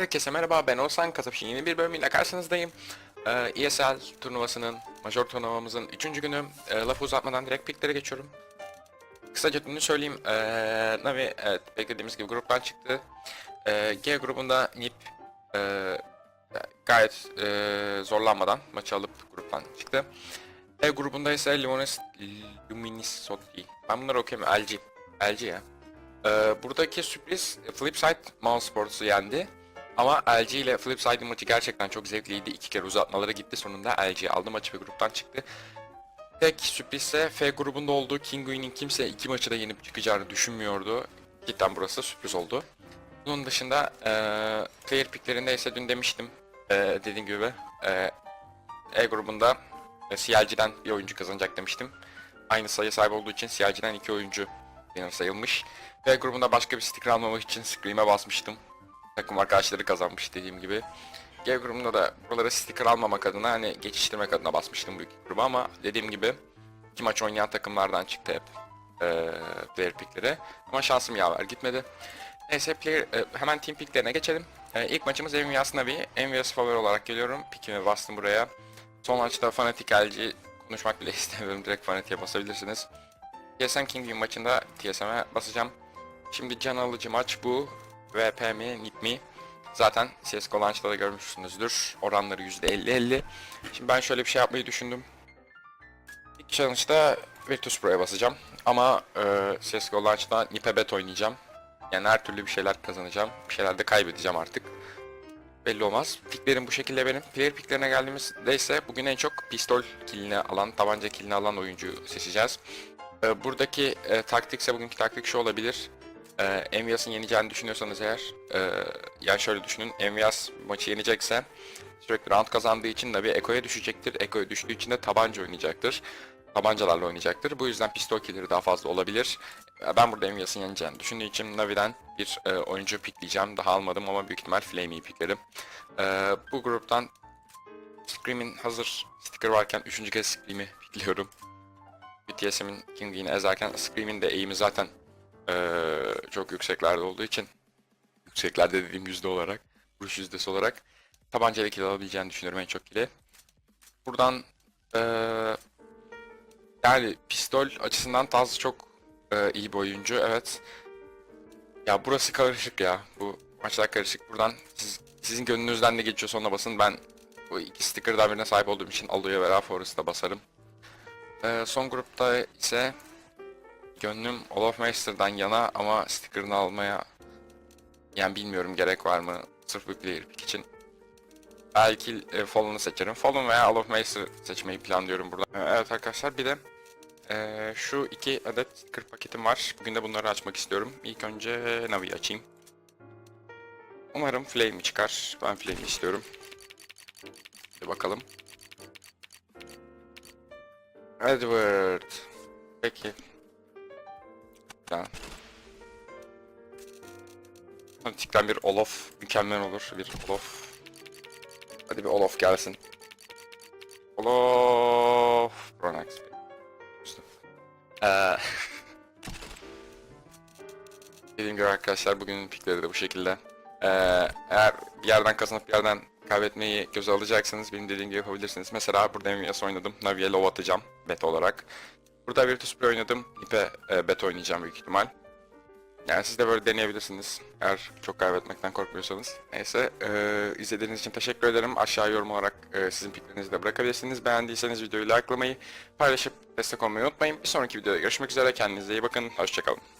Herkese merhaba ben Oğuzhan Kasapşin yeni bir bölümüyle karşınızdayım. Ee, ESL turnuvasının, major turnuvamızın 3. günü. Ee, lafı uzatmadan direkt picklere geçiyorum. Kısaca bunu söyleyeyim. Ee, Navi evet beklediğimiz gibi gruptan çıktı. Ee, G grubunda NIP e, gayet e, zorlanmadan maçı alıp gruptan çıktı. E grubunda ise Luminis, Luminisoti. Ben bunları okuyamıyorum. LG. LG ya. Ee, buradaki sürpriz Flipside Mouse Sports'u yendi. Ama LG ile Flipside'ın maçı gerçekten çok zevkliydi. İki kere uzatmalara gitti. Sonunda LG aldı maçı ve gruptan çıktı. Tek sürpriz ise F grubunda olduğu Kingui'nin kimse iki maçı da yenip çıkacağını düşünmüyordu. Cidden burası sürpriz oldu. Bunun dışında eee player picklerinde ise dün demiştim. eee dediğim gibi eee E grubunda e, CLG'den bir oyuncu kazanacak demiştim. Aynı sayı sahibi olduğu için CLG'den iki oyuncu benim sayılmış. B grubunda başka bir sticker almamak için Scream'e basmıştım. Takım arkadaşları kazanmış dediğim gibi. G grubunda da buralara sticker almamak adına hani geçiştirmek adına basmıştım iki gruba ama dediğim gibi iki maç oynayan takımlardan çıktı hep eee player pickleri. Ama şansım yaver gitmedi. Neyse player, e, hemen team picklerine geçelim. E, ilk maçımız Envious Navi. Envious favori olarak geliyorum. Pickimi bastım buraya. Son maçta Fnatic LG konuşmak bile istemiyorum. Direkt Fnatic'e basabilirsiniz. TSM King maçında TSM'e basacağım. Şimdi can alıcı maç bu. VP mi, NIP mi? Zaten CSGO Launch'ta da görmüşsünüzdür. Oranları %50-50. Şimdi ben şöyle bir şey yapmayı düşündüm. İlk challenge'da Virtus Pro'ya basacağım. Ama e, CSGO Launch'ta NIP'e bet oynayacağım. Yani her türlü bir şeyler kazanacağım. Bir şeyler de kaybedeceğim artık. Belli olmaz. Picklerim bu şekilde benim. Player picklerine geldiğimizde ise bugün en çok pistol kilini alan, tabanca kilini alan oyuncuyu seçeceğiz. E, buradaki e, taktikse bugünkü taktik şu olabilir. E, Envias'ın yeneceğini düşünüyorsanız eğer, e, yani şöyle düşünün, Envias maçı yenecekse sürekli round kazandığı için Navi Eko'ya düşecektir. Eko'ya düştüğü için de tabanca oynayacaktır. Tabancalarla oynayacaktır. Bu yüzden pistol killleri daha fazla olabilir. Ben burada Envias'ın yeneceğini düşündüğüm için Navi'den bir e, oyuncu pickleyeceğim. Daha almadım ama büyük ihtimal Flame'i picklerim. E, bu gruptan Scream'in hazır sticker varken üçüncü kez Scream'i pickliyorum. BTS'imin King'ini ezerken Scream'in de eğimi zaten eee, çok yükseklerde olduğu için yükseklerde dediğim yüzde olarak vuruş yüzdesi olarak tabancayla kill alabileceğini düşünüyorum en çok kill'i. Buradan eee, yani pistol açısından Taz çok eee, iyi bir oyuncu evet. Ya burası karışık ya. Bu maçlar karışık. Buradan siz, sizin gönlünüzden ne geçiyorsa ona basın. Ben bu iki sticker'dan birine sahip olduğum için Aloe Vera Forest'a basarım. Ee, son grupta ise gönlüm Olaf Meister'dan yana ama sticker'ını almaya yani bilmiyorum gerek var mı sırf bir player pick için. Belki e, Fallen'ı seçerim. Fallen veya Olaf Meister seçmeyi planlıyorum burada. Ee, evet arkadaşlar bir de e, şu iki adet sticker paketim var. Bugün de bunları açmak istiyorum. İlk önce Navi'yi açayım. Umarım Flame çıkar. Ben Flame'i istiyorum. Hadi bakalım. Edward. Peki. Ya. Fanatikten bir Olaf mükemmel olur. Bir Olaf. Hadi bir Olaf gelsin. Olaf. Pronax. Eee. Dediğim gibi arkadaşlar bugünün pikleri de bu şekilde. Ee, eğer bir yerden kazanıp bir yerden kaybetmeyi göze alacaksanız benim dediğim gibi yapabilirsiniz. Mesela burada MVS oynadım. Navi'ye low atacağım bet olarak. Burada Virtus Pro oynadım. Nipe e, bet oynayacağım büyük ihtimal. Yani siz de böyle deneyebilirsiniz. Eğer çok kaybetmekten korkmuyorsanız. Neyse e, izlediğiniz için teşekkür ederim. Aşağı yorum olarak e, sizin piklerinizi de bırakabilirsiniz. Beğendiyseniz videoyu likelamayı, paylaşıp destek olmayı unutmayın. Bir sonraki videoda görüşmek üzere. Kendinize iyi bakın. Hoşçakalın.